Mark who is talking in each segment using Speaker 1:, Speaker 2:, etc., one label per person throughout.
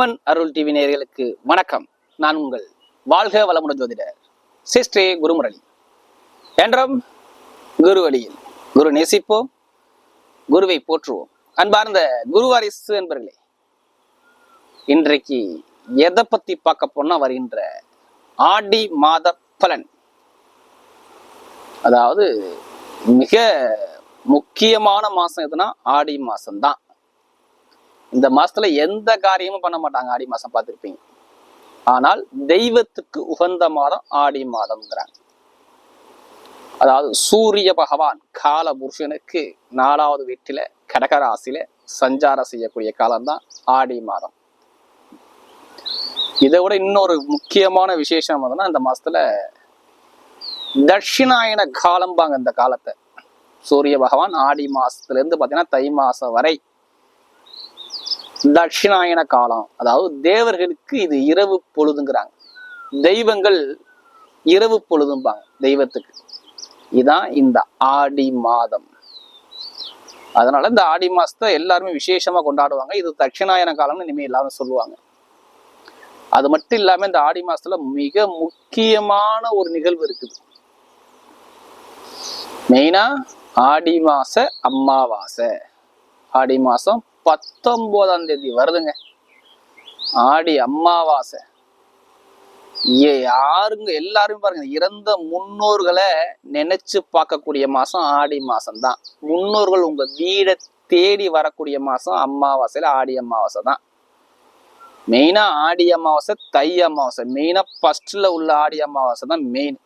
Speaker 1: அம்மன் அருள் TV நேயர்களுக்கு வணக்கம். நான் உங்கள் வாழ்க வளமுடன் ஜோதிடர் சிஸ்ரீ குருமுரளி. என்றும் குரு வழியில் குரு நேசிப்போம் குருவை போற்றுவோம். அன்பார்ந்த குருவாரிசு என்பர்களே இன்றைக்கு எதை பத்தி பார்க்க போனா வருகின்ற ஆடி மாத பலன். அதாவது மிக முக்கியமான மாசம் எதுனா ஆடி மாசம்தான். இந்த மாசத்துல எந்த காரியமும் பண்ண மாட்டாங்க ஆடி மாசம் பார்த்திருப்பீங்க. ஆனால் தெய்வத்துக்கு உகந்த மாதம் ஆடி மாதம்ங்கிறாங்க. அதாவது சூரிய பகவான் கால புருஷனுக்கு நாலாவது வீட்டில கடகராசியில சஞ்சாரம் செய்யக்கூடிய காலம்தான் ஆடி மாதம். இதை விட இன்னொரு முக்கியமான விசேஷம் என்னன்னா இந்த மாசத்துல தட்சிணாயன காலம்பாங்க இந்த காலத்தை. சூரிய பகவான் ஆடி மாசத்துல இருந்து பாத்தீங்கன்னா தை மாசம் வரை தட்சிணாயன காலம். அதாவது தேவர்களுக்கு இது இரவு பொழுதுங்கிறாங்க. தெய்வங்கள் இரவு பொழுதும்பாங்க தெய்வத்துக்கு. இதான் இந்த ஆடி மாதம். அதனால இந்த ஆடி மாசத்தை எல்லாருமே விசேஷமா கொண்டாடுவாங்க. இது தட்சிணாயன காலம்னு இனிமே எல்லாரும் சொல்லுவாங்க. அது மட்டும் இல்லாம இந்த ஆடி மாசத்துல மிக முக்கியமான ஒரு நிகழ்வு இருக்குது. மெயினா ஆடி மாச அம்மாவாசை. ஆடி மாசம் பத்தொன்பதாம் தேதி வருதுங்க. ஆடி அமாவாசை யாருங்க எல்லாருமே பாருங்க இறந்த முன்னோர்களை நினைச்சு பார்க்கக்கூடிய மாசம் ஆடி மாசம் தான் முன்னோர்கள் உங்க வீடை தேடி வரக்கூடிய மாசம் அம்மாவாசையில ஆடி அமாவாசை தான். மெயினா ஆடி அமாவாசை தை அமாவாசை மெயினா ஃபர்ஸ்ட்ல உள்ள ஆடி அமாவாசை தான் மெயின்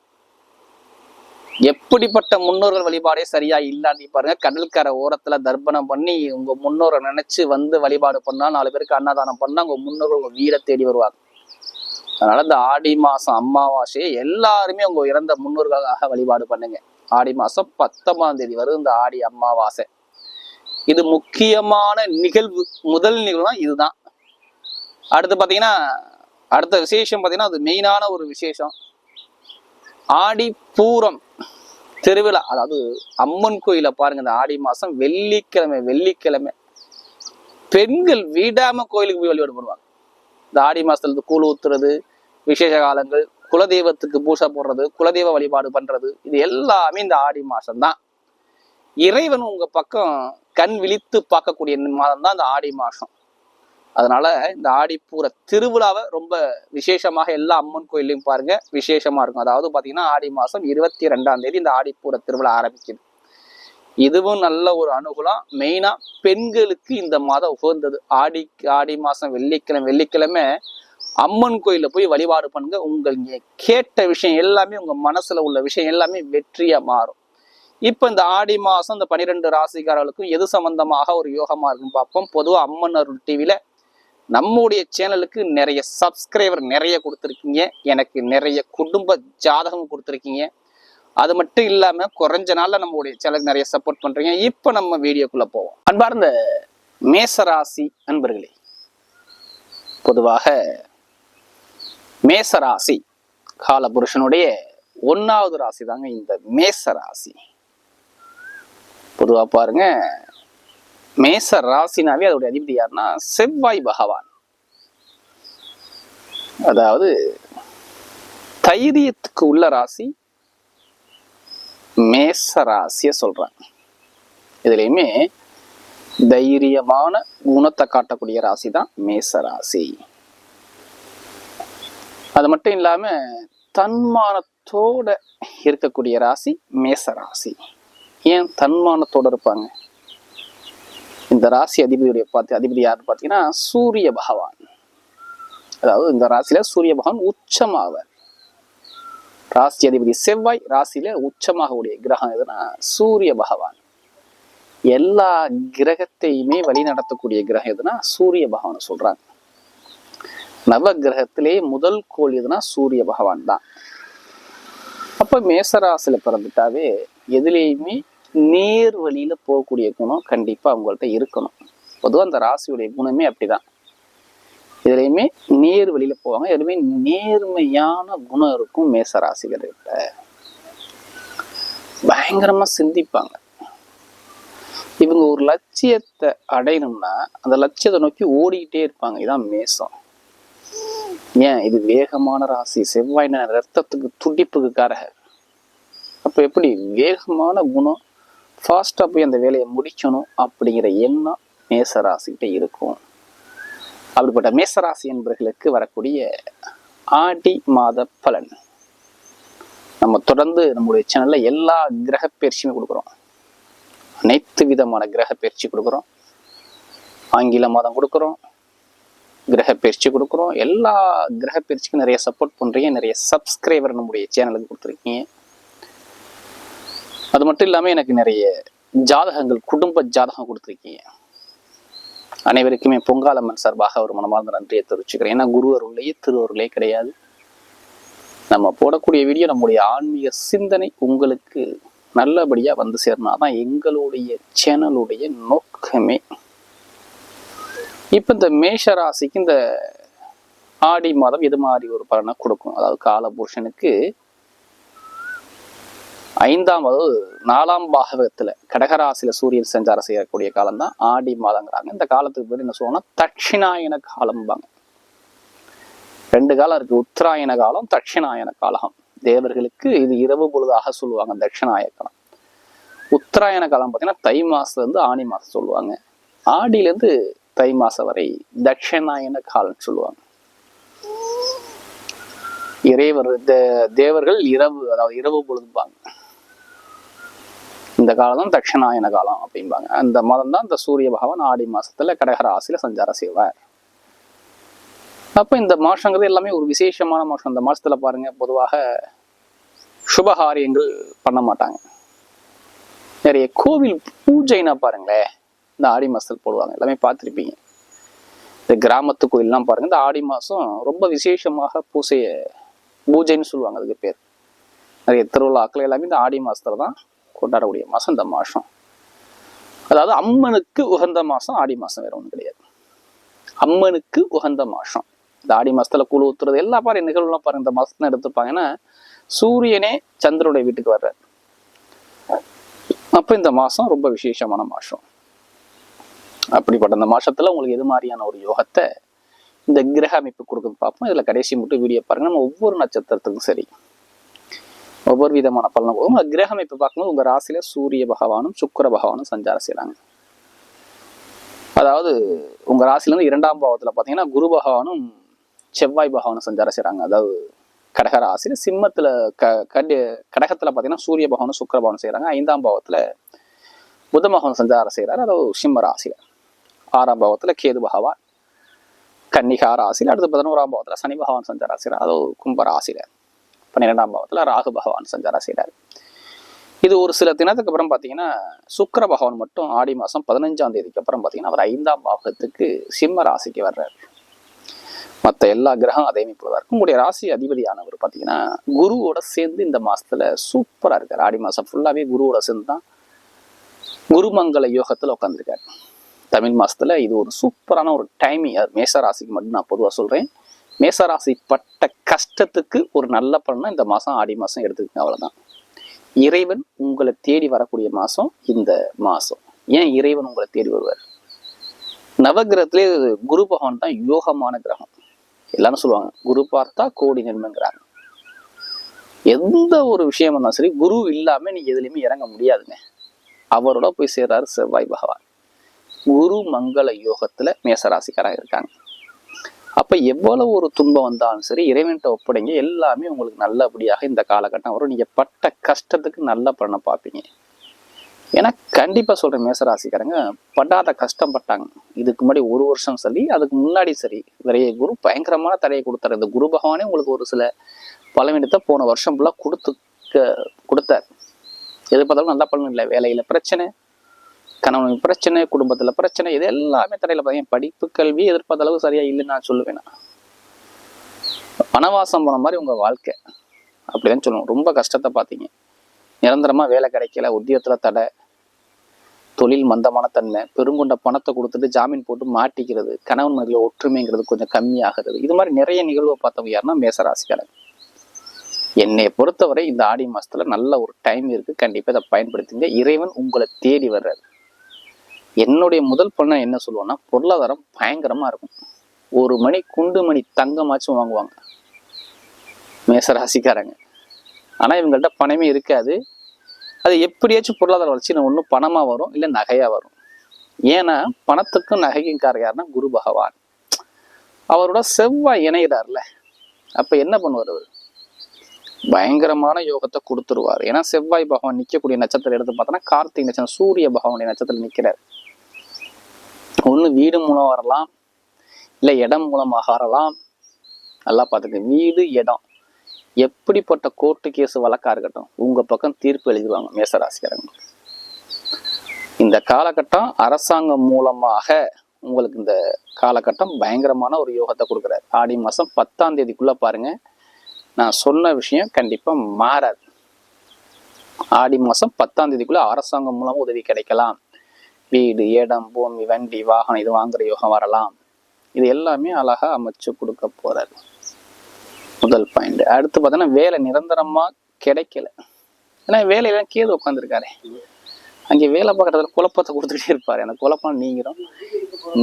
Speaker 1: எப்படிப்பட்ட முன்னோர்கள் வழிபாடே சரியா இல்லாட்டி பாருங்க கடற்கரை ஓரத்துல தர்ப்பணம் பண்ணி உங்க முன்னோரை நினைச்சு வந்து வழிபாடு பண்ணா நாலு பேருக்கு அன்னதானம் பண்ணா உங்க முன்னோர்கள் உங்க வீடை தேடி வருவாங்க. அதனால இந்த ஆடி மாசம் அமாவாசையை எல்லாருமே உங்க இறந்த முன்னோர்களாக வழிபாடு பண்ணுங்க. ஆடி மாசம் பத்தொன்பதாம் தேதி வரும் இந்த ஆடி அமாவாசை. இது முக்கியமான நிகழ்வு முதல் நிகழ்வுனா இதுதான். அடுத்து பாத்தீங்கன்னா அடுத்த விசேஷம் பாத்தீங்கன்னா அது மெயினான ஒரு விசேஷம். ஆடி பூரம் திருவிழா அதாவது அம்மன் கோயில பாருங்க இந்த ஆடி மாசம் வெள்ளிக்கிழமை வெள்ளிக்கிழமை. பெண்கள் வீடாம கோயிலுக்கு போய் வழிபாடு பண்ணுவாங்க. இந்த ஆடி மாசத்துல இருந்து கூழ் ஊத்துறது விசேஷ காலங்கள் குலதெய்வத்துக்கு பூசை போடுறது குலதெய்வ வழிபாடு பண்றது இது எல்லாமே இந்த ஆடி மாசம்தான். இறைவன் உங்க பக்கம் கண் விழித்து பார்க்கக்கூடிய மாதம் தான் இந்த ஆடி மாசம். அதனால இந்த ஆடிப்பூர திருவிழாவை ரொம்ப விசேஷமாக எல்லா அம்மன் கோயிலையும் பாருங்க விசேஷமா இருக்கும். அதாவது பாத்தீங்கன்னா ஆடி மாசம் இருபத்தி ரெண்டாம் தேதி இந்த ஆடிப்பூர திருவிழா ஆரம்பிக்குது. இதுவும் நல்ல ஒரு அனுகூலம். மெயினா பெண்களுக்கு இந்த மாதம் உகந்தது. ஆடி ஆடி மாசம் வெள்ளிக்கிழமை வெள்ளிக்கிழமை அம்மன் கோயில போய் வழிபாடு பண்ணுங்க. உங்கள் கேட்ட விஷயம் எல்லாமே உங்க மனசுல உள்ள விஷயம் எல்லாமே வெற்றியா மாறும். இப்போ இந்த ஆடி மாதம் இந்த பனிரெண்டு ராசிக்காரர்களுக்கும் எது சம்பந்தமாக ஒரு யோகமா இருக்குன்னு பார்ப்போம். பொதுவாக அம்மன் அருள் டிவில நம்முடைய சேனலுக்கு நிறைய சப்ஸ்கிரைபர் நிறைய கொடுத்துருக்கீங்க. எனக்கு நிறைய குடும்ப ஜாதகம் கொடுத்துருக்கீங்க. அது மட்டும் இல்லாம குறைஞ்ச நாள்ல நம்மளுடைய சேனலுக்கு நிறைய சப்போர்ட் பண்றீங்க. இப்ப நம்ம வீடியோக்குள்ள போவோம். அன்பார்ந்த மேசராசி அன்பர்களே பொதுவாக மேசராசி காலபுருஷனுடைய ஒன்னாவது ராசி தாங்க இந்த மேசராசி. பொதுவாக பொதுவா பாருங்க மேச ராசினாவே அதோடைய அதிபதி யாருன்னா செவ்வாய் பகவான். அதாவது தைரியத்துக்கு உள்ள ராசி மேச ராசிய சொல்றாங்க இதுலயுமே தைரியமான குணத்தை காட்டக்கூடிய ராசி தான் மேச ராசி. அது மட்டும் இல்லாம தன்மானத்தோட இருக்கக்கூடிய ராசி மேச ராசி. ஏன் தன்மானத்தோட இருப்பாங்க? இந்த ராசி அதிபதியுடைய பார்த்து அதிபதி யாருன்னு பார்த்தீங்கன்னா சூரிய பகவான். அதாவது இந்த ராசியில சூரிய பகவான் உச்சமாவார். ராசி அதிபதி செவ்வாய் ராசியில உச்சமாகக்கூடிய கிரகம் எதுனா சூரிய பகவான். எல்லா கிரகத்தையுமே வழி நடத்தக்கூடிய கிரகம் எதுனா சூரிய பகவான் சொல்றாங்க. நவ கிரகத்திலே முதல் கோள் எதுனா சூரிய பகவான் தான். அப்ப மேசராசியில பிறந்துட்டாவே எதுலேயுமே நேர் வழியில போகக்கூடிய குணம் கண்டிப்பாக அவங்கள்ட்ட இருக்கணும். பொதுவாக அந்த ராசியுடைய குணமே அப்படிதான். இதுலையுமே நேர் வழியில போவாங்க எதுவுமே நேர்மையான குணம் இருக்கும் மேச ராசிகர்கிட்ட பயங்கரமா சிந்திப்பாங்க. இவங்க ஒரு லட்சியத்தை அடையணும்னா அந்த லட்சியத்தை நோக்கி ஓடிக்கிட்டே இருப்பாங்க. இதான் மேசம். ஏன்? இது வேகமான ராசி. செவ்வாய் ரத்தத்துக்கு துடிப்புக்கு காரகர். அப்போ எப்படி? வேகமான குணம் ஃபாஸ்ட்டாக போய் அந்த வேலையை முடிக்கணும் அப்படிங்கிற எண்ணம் மேசராசிக்கிட்ட இருக்கும். அப்படிப்பட்ட மேசராசி என்பவர்களுக்கு வரக்கூடிய ஆடி மாத பலன். நம்ம தொடர்ந்து நம்முடைய சேனலில் எல்லா கிரக பயிற்சியுமே கொடுக்குறோம். அனைத்து விதமான கிரக பயிற்சி கொடுக்குறோம். ஆங்கில மாதம் கொடுக்குறோம். கிரக பயிற்சி கொடுக்குறோம். எல்லா கிரக பயிற்சிக்கும் நிறைய சப்போர்ட் பண்ணுறீங்க நிறைய சப்ஸ்கிரைபர் நம்முடைய சேனலுக்கு கொடுத்துருக்கீங்க. அது மட்டும் இல்லாமல் எனக்கு நிறைய ஜாதகங்கள் குடும்ப ஜாதகம் கொடுத்துருக்கீங்க. அனைவருக்குமே பொங்காலம்மன் சார்பாக ஒரு மனமார்ந்த நன்றியை தெரிவிச்சுக்கிறேன். ஏன்னா குரு அருளையே திருவருளே கிடையாது. நம்ம போடக்கூடிய வீடியோ நம்முடைய ஆன்மீக சிந்தனை உங்களுக்கு நல்லபடியாக வந்து சேர்னாதான் எங்களுடைய சேனலுடைய நோக்கமே. இப்போ இந்த மேஷ ராசிக்கு இந்த ஆடி மாதம் எது மாதிரி ஒரு பலனை கொடுக்கும்? அதாவது காலபூஷனுக்கு ஐந்தாம் அதாவது நாலாம் பாகவத்துல கடகராசியில் சூரியன் சஞ்சாரம் செய்யக்கூடிய காலம் தான் ஆடி மாதங்கிறாங்க. இந்த காலத்துக்கு பேர் என்ன சொல்லுவோம்னா தட்சிணாயன காலம்பாங்க. ரெண்டு காலம் இருக்கு. உத்தராயண காலம் தட்சிணாயன காலம் தேவர்களுக்கு இது இரவு பொழுதாக சொல்லுவாங்க தட்சிணாய காலம் உத்தராயண காலம் பார்த்தீங்கன்னா தை மாசத்துல இருந்து ஆணி மாசம் சொல்லுவாங்க. ஆடியில இருந்து தை மாசம் வரை தட்சிணாயன காலம் சொல்லுவாங்க. இறைவர் தே- தேவர்கள் இரவு அதாவது இரவு பொழுதுபாங்க இந்த காலம் தான் தட்சிணாயன காலம் அப்படிம்பாங்க. அந்த மாதம் தான் இந்த சூரிய பகவான் ஆடி மாசத்துல கடகராசியில சஞ்சாரம் செய்வார். அப்ப இந்த மாசங்கிறது எல்லாமே ஒரு விசேஷமான மாசம். இந்த மாசத்துல பாருங்க பொதுவாக சுபகாரியங்கள் பண்ண மாட்டாங்க. நிறைய கோவில் பூஜைனா பாருங்களேன் இந்த ஆடி மாசத்துல போடுவாங்க. எல்லாமே பார்த்துருப்பீங்க. இந்த கிராமத்து கோயில்லாம் பாருங்க இந்த ஆடி மாசம் ரொம்ப விசேஷமாக பூசைய பூஜைன்னு சொல்லுவாங்க அதுக்கு பேர். நிறைய திருவிழாக்கள் எல்லாமே இந்த ஆடி மாசத்துல தான் கொண்டாடக்கூடிய மாதம் இந்த மாதம் அதாவது அம்மனுக்கு உகந்த மாதம் ஆடி மாதம் வேற ஒன்றும் கிடையாது. அம்மனுக்கு உகந்த மாதம் இந்த ஆடி மாசத்துல குழு ஊத்துறது எல்லா பாரு நிகழ்வுலாம் பாருங்க இந்த மாதத்துல எடுத்துப்பாங்கன்னா சூரியனே சந்திரனுடைய வீட்டுக்கு வர்றார். அப்போ இந்த மாதம் ரொம்ப விசேஷமான மாதம் அப்படிப்பட்ட அந்த மாதத்தில் உங்களுக்கு எது மாதிரியான ஒரு யோகத்தை இந்த கிரக அமைப்பு கொடுக்குறது பார்ப்போம் இதில் கடைசி மட்டும் வீடியோ பாருங்க. நம்ம ஒவ்வொரு நட்சத்திரத்துக்கும் சரி. ஒவ்வொரு விதமான பலனும் போகும் கிரகம் கிரக அமைப்பு பார்க்கும்போது உங்க ராசியில் சூரிய பகவானும் சுக்கர பகவானும் சஞ்சாரம் செய்கிறாங்க அதாவது உங்க ராசிலேருந்து இரண்டாம் பாவத்துல பாத்தீங்கன்னா குரு பகவானும் செவ்வாய் பகவானும் சஞ்சாரம் செய்றாங்க. அதாவது கடக ராசியில் சிம்மத்துல க கடி கடகத்துல பாத்தீங்கன்னா சூரிய பகவானும் சுக்கர பகவானும் செய்றாங்க. ஐந்தாம் பாவத்தில் புத பகவான் சஞ்சாரம் செய்கிறாரு அதாவது சிம்ம ராசியில். ஆறாம் பாவத்தில் கேது பகவான். கன்னிகா ராசியில் அடுத்து பதினோராம் பாவத்தில் சனி பகவான் சஞ்சாரம் செய்கிறார் அதாவது கும்ப ராசியில். பன்னிரெண்டாம் பாவத்தில் ராகு பகவான் சஞ்சாரம் செய்கிறார் இது ஒரு சில தினத்துக்கு அப்புறம் பார்த்தீங்கன்னா சுக்கர பகவான் மட்டும் ஆடி மாதம் பதினஞ்சாம் தேதிக்கு அப்புறம் பார்த்தீங்கன்னா அவர் ஐந்தாம் பாவத்துக்கு சிம்ம ராசிக்கு வர்றாரு. மற்ற எல்லா கிரகம் அதே அமைப்புல இருக்கும். உங்களுடைய ராசி அதிபதியானவர் பார்த்தீங்கன்னா குருவோட சேர்ந்து இந்த மாசத்துல சூப்பராக இருக்கார். ஆடி மாதம் ஃபுல்லாகவே குருவோட சேர்ந்து தான் குருமங்கல யோகத்தில் உட்காந்துருக்காரு தமிழ் மாசத்துல இது ஒரு சூப்பரான ஒரு டைமிங் மேச ராசிக்கு மட்டும் நான் பொதுவாக சொல்கிறேன் மேச ராசி பட்ட கஷ்டத்துக்கு ஒரு நல்ல பலனா இந்த மாதம் ஆடி மாதம் எடுத்துக்கங்க அவ்வளோதான் இறைவன் உங்களை தேடி வரக்கூடிய மாதம் இந்த மாதம் ஏன் இறைவன் உங்களை தேடி வருவார்? நவகிரகத்திலே குரு பகவான் தான் யோகமான கிரகம். எல்லாரும் சொல்லுவாங்க குரு பார்த்தா கோடி நன்மைங்கிறாங்க. எந்த ஒரு விஷயம் இருந்தாலும் சரி குரு இல்லாமல் நீ எதுலையுமே இறங்க முடியாதுங்க. அவரோட போய் சேர்றாரு செவ்வாய் பகவான். குரு மங்கள யோகத்துல மேசராசிக்காராக இருக்காங்க. அப்போ எவ்வளவு ஒரு துன்பம் வந்தாலும் சரி இறைவன்கிட்ட ஒப்படைங்க. எல்லாமே உங்களுக்கு நல்லபடியாக இந்த காலகட்டம் வரும். நீங்க பட்ட கஷ்டத்துக்கு நல்ல பலனை பார்ப்பீங்க. ஏன்னா கண்டிப்பா சொல்றேன் மேசராசிக்காரங்க படாத கஷ்டம் பட்டாங்க. இதுக்கு முன்னாடி ஒரு வருஷம் சரி அதுக்கு முன்னாடி சரி நிறைய குரு பயங்கரமான தடையை கொடுத்தாரு. இந்த குரு பகவானே உங்களுக்கு ஒரு சில பலவீனத்தை போன வருஷம் ஃபுல்லா கொடுத்து கொடுத்தார். எது பார்த்தாலும் நல்ல பலன் இல்லை. வேலையில் பிரச்சனை கணவன் பிரச்சனை குடும்பத்துல பிரச்சனை இது எல்லாமே தடையில பார்த்தீங்க படிப்பு கல்வி எதிர்பார்த்த அளவு சரியா இல்லைன்னு நான் சொல்லுவேன் வனவாசம் போன மாதிரி உங்க வாழ்க்கை. அப்படிதான் சொல்லுவோம் ரொம்ப கஷ்டத்தை பார்த்தீங்க நிரந்தரமா வேலை கிடைக்கல உத்தியோகத்துல தடை தொழில் மந்தமான தன்மை பெருங்கொண்ட பணத்தை கொடுத்துட்டு ஜாமீன் போட்டு மாட்டிக்கிறது கணவன் மதியில் ஒற்றுமைங்கிறது கொஞ்சம் கம்மியாகிறது. இது மாதிரி நிறைய நிகழ்வை பார்த்தவங்க யாருன்னா மேசராசிக்காரன் என்னை பொறுத்தவரை இந்த ஆடி மாசத்துல நல்ல ஒரு டைம் இருக்கு. கண்டிப்பா இதை பயன்படுத்துங்க. இறைவன் உங்களை தேடி வர்றாரு. என்னுடைய முதல் பண்ண என்ன சொல்லுவோம்னா பொருளாதாரம் பயங்கரமா இருக்கும். ஒரு மணி குண்டு மணி தங்கமாச்சும் வாங்குவாங்க. மேசராசிக்காரங்க. ஆனால் இவங்கள்ட்ட பணமே இருக்காது. அது எப்படியாச்சும் பொருளாதார வளர்ச்சி ஒன்று பணமாக வரும் இல்லை நகையாக வரும். ஏன்னா பணத்துக்கும் நகைக்கும் காரர் யாருன்னா குரு பகவான். அவரோட செவ்வாய் இணைகிறார்ல அப்போ என்ன பண்ணுவார் அவர்? பயங்கரமான யோகத்தை கொடுத்துருவார். ஏன்னா செவ்வாய் பகவான் நிற்கக்கூடிய நட்சத்திரம் எடுத்து பார்த்தோன்னா கார்த்திகை நட்சத்திரம் சூரிய பகவானுடைய நட்சத்திரம் நிற்கிறார் ஒன்று வீடு மூலம் வரலாம். இல்லை இடம் மூலமாக வரலாம். நல்லா பார்த்துக்க. வீடு இடம். எப்படிப்பட்ட கோர்ட்டு கேஸ் வழக்காக இருக்கட்டும் உங்கள் பக்கம் தீர்ப்பு எழுதிடுவாங்க மேசராசிக்காரங்க. இந்த காலகட்டம் அரசாங்கம் மூலமாக உங்களுக்கு இந்த காலகட்டம் பயங்கரமான ஒரு யோகத்தை கொடுக்குறாரு. ஆடி மாதம் பத்தாம் தேதிக்குள்ளே பாருங்கள் நான் சொன்ன விஷயம் கண்டிப்பாக மாறாது. ஆடி மாதம் பத்தாம் தேதிக்குள்ளே அரசாங்கம் மூலம் உதவி கிடைக்கலாம். வீடு இடம் பூமி வண்டி வாகனம் இது வாங்குற யோகம் வரலாம். இது எல்லாமே அழகா அமைச்சு கொடுக்க போறார். முதல் பாயிண்ட் அடுத்து பார்த்தோன்னா வேலை நிரந்தரமா கிடைக்கல. ஏன்னா வேலையில கேது உட்காந்துருக்காரு அங்கே வேலை பார்க்குறதுல குழப்பத்தை கொடுத்துட்டே இருப்பார். அந்த குழப்பம் நீங்கிடும்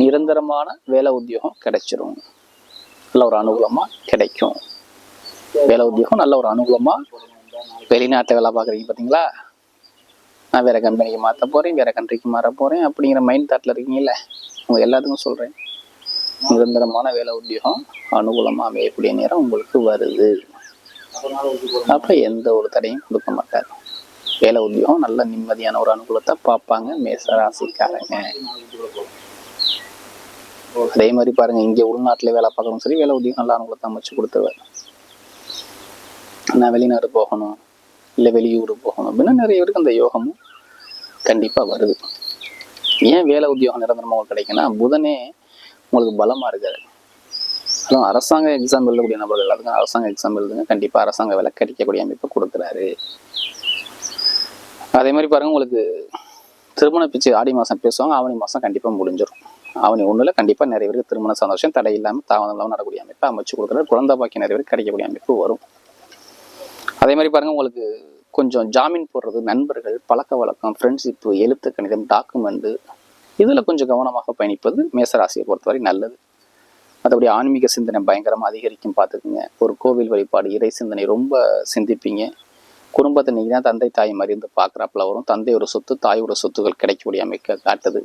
Speaker 1: நிரந்தரமான வேலை உத்தியோகம் கிடைச்சிரும். நல்ல ஒரு அனுகூலமாக கிடைக்கும். வேலை உத்தியோகம் நல்ல ஒரு அனுகூலமாக வெளிநாட்டுல வேலை பார்க்குறீங்க பார்த்தீங்களா? நான் வேற கம்பெனிக்கு மாற்ற போறேன் வேற கண்ட்ரிக்கு மாற போறேன் அப்படிங்கிற மைண்ட் தாட்ல இருக்கீங்கல்ல? உங்க எல்லாத்துக்கும் சொல்றேன். நிரந்தரமான வேலை உத்தியோகம் அனுகூலமா அமையக்கூடிய நேரம் உங்களுக்கு வருது. அப்ப எந்த ஒரு தடையும் கொடுக்க மாட்டார். வேலை உத்தியோகம் நல்ல நிம்மதியான ஒரு அனுகூலத்தை பார்ப்பாங்க மேசராசிக்காரங்க அதே மாதிரி பாருங்க இங்க உள்நாட்டுல வேலை பார்க்கணும் சரி வேலை உத்தியோகம் நல்ல அனுகூலத்தை அமைச்சு கொடுத்துருவார். நான் வெளிநாடு போகணும். இல்லை வெளியூர் போகணும். அப்படின்னா நிறைய பேருக்கு அந்த யோகமும் கண்டிப்பாக வருது. ஏன் வேலை உத்தியோகம் நிரந்தரமாக உங்களுக்கு கிடைக்குன்னா புதனே உங்களுக்கு பலமாக இருக்காரு. அதுவும் அரசாங்க எக்ஸாம் எழுதக்கூடிய நபர்கள் அதுங்க அரசாங்க எக்ஸாம் எழுதுங்க. கண்டிப்பாக அரசாங்க வேலை கிடைக்கக்கூடிய அமைப்பை கொடுக்குறாரு. அதே மாதிரி பாருங்கள் உங்களுக்கு திருமண பிச்சு ஆடி மாதம் பேசுவாங்க ஆவணி மாதம் கண்டிப்பாக முடிஞ்சிடும் ஆவணி ஒன்றுல கண்டிப்பாக நிறைய பேருக்கு திருமண சந்தோஷம் தடை இல்லாமல் தாமதம் இல்லாமல் நடக்கூடிய அமைப்பை அமைச்சு கொடுக்குறாரு. குழந்தை பாக்கி நிறைய பேருக்கு கிடைக்கக்கூடிய அமைப்பு வரும். அதே மாதிரி பாருங்க உங்களுக்கு கொஞ்சம் ஜாமீன் போடுறது நண்பர்கள் பழக்க வழக்கம் ஃப்ரெண்ட்ஷிப்பு எழுத்து கணிதம் டாக்குமெண்ட் இதில் கொஞ்சம் கவனமாக பயணிப்பது மேசராசியை பொறுத்தவரை நல்லது. மற்றபடி ஆன்மீக சிந்தனை பயங்கரமாக அதிகரிக்கும் பார்த்துக்குங்க. ஒரு கோவில் வழிபாடு இறை சிந்தனை ரொம்ப சிந்திப்பீங்க. குடும்பத்தை நீங்கள் தான் தந்தை தாய் மாதிரி இருந்து பார்க்குறாப்புல வரும். தந்தையோட சொத்து தாயோட சொத்துகள் கிடைக்கக்கூடிய அமைக்க காட்டுது.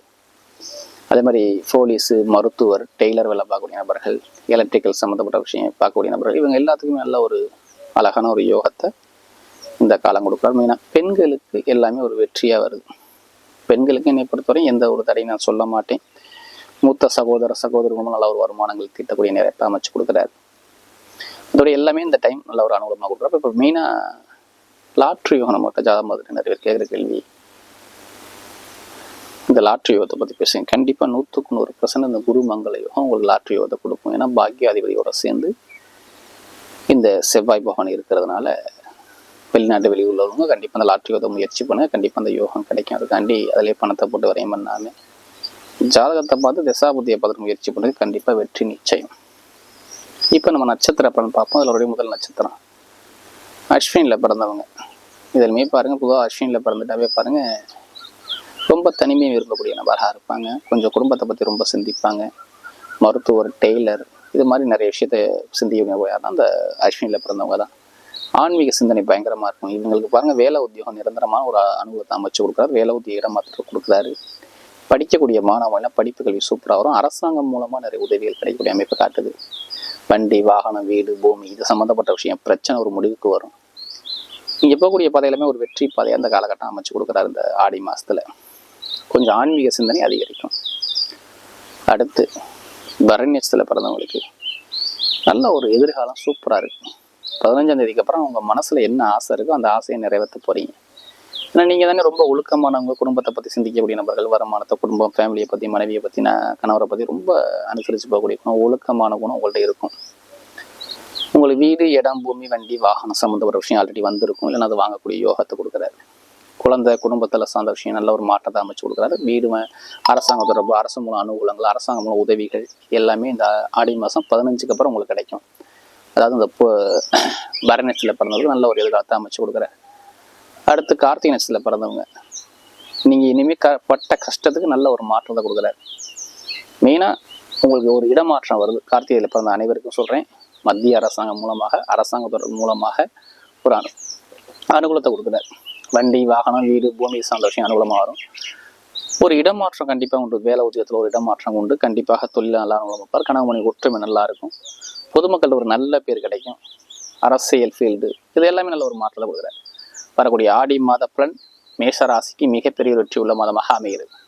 Speaker 1: அதே மாதிரி போலீஸு மருத்துவர் டெய்லர் வேலை பார்க்கக்கூடிய நபர்கள் எலக்ட்ரிக்கல் சம்மந்தப்பட்ட விஷயம் பார்க்கக்கூடிய நபர்கள் இவங்க எல்லாத்துக்குமே நல்ல ஒரு அழகான ஒரு யோகத்தை இந்த காலம் கொடுக்குறாரு. மெயினாக பெண்களுக்கு எல்லாமே ஒரு வெற்றியாக வருது. பெண்களுக்கு என்னை பொறுத்தவரை எந்த ஒரு தடையும் நான் சொல்ல மாட்டேன். மூத்த சகோதர சகோதரர்களும் நல்ல ஒரு வருமானங்கள் தீட்டக்கூடிய நேரத்தை அமைச்சு கொடுக்குறாரு. அதோட எல்லாமே இந்த டைம் நல்ல ஒரு அனுகூலமாக கொடுக்குறப்ப இப்போ மெயினாக லாட்ரி யோகம் நம்ம ஜாதகம் மாதிரி நிறைய பேர் கேட்குற கேள்வி. இந்த லாட்ரி யோகத்தை பற்றி பேசுங்க. கண்டிப்பாக நூற்றுக்கு நூறு பர்சன்ட் இந்த குரு மங்கள யோகம் உங்களுக்கு லாட்ரி யோகத்தை கொடுக்கும். ஏன்னா பாக்கியாதிபதியோட சேர்ந்து இந்த செவ்வாய் பகவான் இருக்கிறதுனால வெளிநாட்டு வெளியூர் உள்ளவங்க கண்டிப்பாக அந்த லாட்ரி உதவ முயற்சி பண்ணுங்க. கண்டிப்பாக அந்த யோகம் கிடைக்கும். அதுக்காண்டி அதிலே பணத்தை போட்டு வரையும் பண்ணாமல் ஜாதகத்தை பார்த்து திசாபுத்தியை பார்த்து முயற்சி பண்ணுறது கண்டிப்பாக வெற்றி நிச்சயம். இப்போ நம்ம நட்சத்திர பலன் பார்ப்போம். அதில் முதல் நட்சத்திரம். அஸ்வினில் பிறந்தவங்க. இதிலுமே பாருங்கள் பொதுவாக அஸ்வினில் பிறந்துட்டாவே பாருங்கள் ரொம்ப தனிமையை விரும்பக்கூடிய நபராக இருப்பாங்க. கொஞ்சம் குடும்பத்தை பற்றி ரொம்ப சிந்திப்பாங்க. மருத்துவர் டெய்லர் இது மாதிரி நிறைய விஷயத்த சிந்திக்கக்கூடிய யாருன்னா அந்த அஸ்வினியில் பிறந்தவங்க தான். ஆன்மீக சிந்தனை பயங்கரமாக இருக்கும். இவங்களுக்கு பாருங்க வேலை உத்தியோகம் நிரந்தரமான ஒரு அனுபவத்தை அமைச்சு கொடுக்குறாரு. வேலை உத்தியோக இடமாற்றம் கொடுக்குறாரு. படிக்கக்கூடிய மாணவர்கள் படிப்பு கல்வி சூப்பராக வரும். அரசாங்கம் மூலமாக நிறைய உதவிகள் கிடைக்கக்கூடிய அமைப்பு காட்டுது. வண்டி வாகனம் வீடு பூமி இது சம்மந்தப்பட்ட விஷயம். பிரச்சனை ஒரு முடிவுக்கு வரும். இங்கே போகக்கூடிய பாதையிலுமே ஒரு வெற்றி பாதை அந்த காலகட்டம் அமைச்சு கொடுக்குறாரு இந்த ஆடி மாதத்தில் கொஞ்சம் ஆன்மீக சிந்தனை அதிகரிக்கும். அடுத்து பரண்யத்தில் பிறந்தவங்களுக்கு நல்ல ஒரு எதிர்காலம் சூப்பராக இருக்கும். பதினஞ்சாம் தேதிக்கு அப்புறம் உங்கள் மனசில் என்ன ஆசை இருக்கோ அந்த ஆசையை நிறைவேற்ற போறீங்க. ஏன்னா நீங்கள் தானே ரொம்ப ஒழுக்கமானவங்க குடும்பத்தை பற்றி சிந்திக்கக்கூடிய நபர்கள் வருமானத்தை குடும்பம் ஃபேமிலியை பற்றி மனைவியை பற்றி நான் கணவரை பற்றி ரொம்ப அனுசரித்து போகக்கூடிய குணம் ஒழுக்கமான குணம் உங்கள்கிட்ட இருக்கும். உங்களுக்கு வீடு இடம் பூமி வண்டி வாகனம் சம்மந்தப்பட்ட விஷயம் ஆல்ரெடி வந்திருக்கும். இல்லைன்னா அது வாங்கக்கூடிய யோகத்தை கொடுக்குறாரு. குழந்தை குடும்பத்தில் சார்ந்த விஷயம் நல்ல ஒரு மாற்றத்தை அமைச்சு கொடுக்குறாரு. வீடு அரசாங்க தொடர்பு அரசு மூலம் அனுகூலங்கள் அரசாங்க மூலம் உதவிகள் எல்லாமே இந்த ஆடி மாதம் பதினஞ்சுக்கு அப்புறம் உங்களுக்கு கிடைக்கும். அதாவது இந்த பரநட்சியில் பிறந்தவங்களுக்கு நல்ல ஒரு எதிர்காலத்தை அமைச்சு கொடுக்குறாரு. அடுத்து கார்த்திகை நட்சத்திரத்தில் பிறந்தவங்க நீங்கள் இனிமேல் க பட்ட கஷ்டத்துக்கு நல்ல ஒரு மாற்றத்தை கொடுக்குறாரு. மெயினாக உங்களுக்கு ஒரு இடமாற்றம் வருது. கார்த்திகையில் பிறந்த அனைவருக்கும் சொல்கிறேன் மத்திய அரசாங்கம் மூலமாக அரசாங்கத்தோட மூலமாக ஒரு அனு அனுகூலத்தை கொடுக்குறாரு. வண்டி வாகனம் வீடு பூமி சார்ந்த விஷயம் அனுகூலமாக வரும் ஒரு இடமாற்றம் கண்டிப்பாக உண்டு. வேலை உத்தியத்தில் ஒரு இடமாற்றம் உண்டு. கண்டிப்பாக தொழில் நல்லா அனுகூலமாப்பார் கணவன் ஒற்றுமை நல்லா இருக்கும். பொதுமக்கள் ஒரு நல்ல பேர் கிடைக்கும். அரசியல் ஃபீல்டு இது எல்லாமே நல்ல ஒரு மாற்றத்தை கொடுக்குறாரு. வரக்கூடிய ஆடி மாத பலன் மேஷராசிக்கு மிகப்பெரிய வெற்றி உள்ள மாதமாக அமைகிறது.